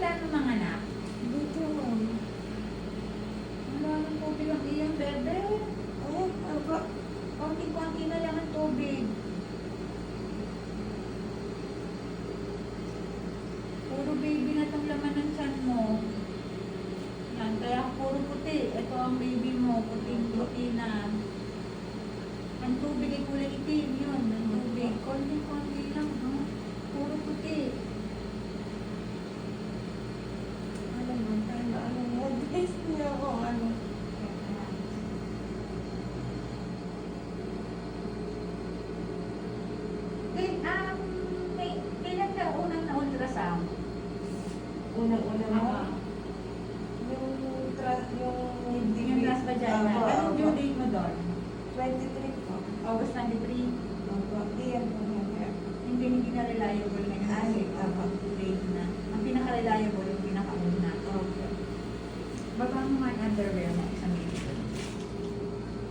plano ng anak? Dito, ma'am. Wala ng tubig ang iyong bebe. Eh, aba, konting-konti na lang ang tubig. Puro baby na itong laman ng chan mo. Yan, kaya puro puti. Ito ang baby mo, puting-puti. unang-una mo? Yung trust, yung hindi. Yung trust ba dyan? Opo, Anong due date mo doon? 23 po. August 23? Opo, hindi po. Hindi, hindi na reliable na yung Ay, opo. Date na. Ang pinaka-reliable, yung pinaka-una. Okay. Baka mga underwear mo sa medical.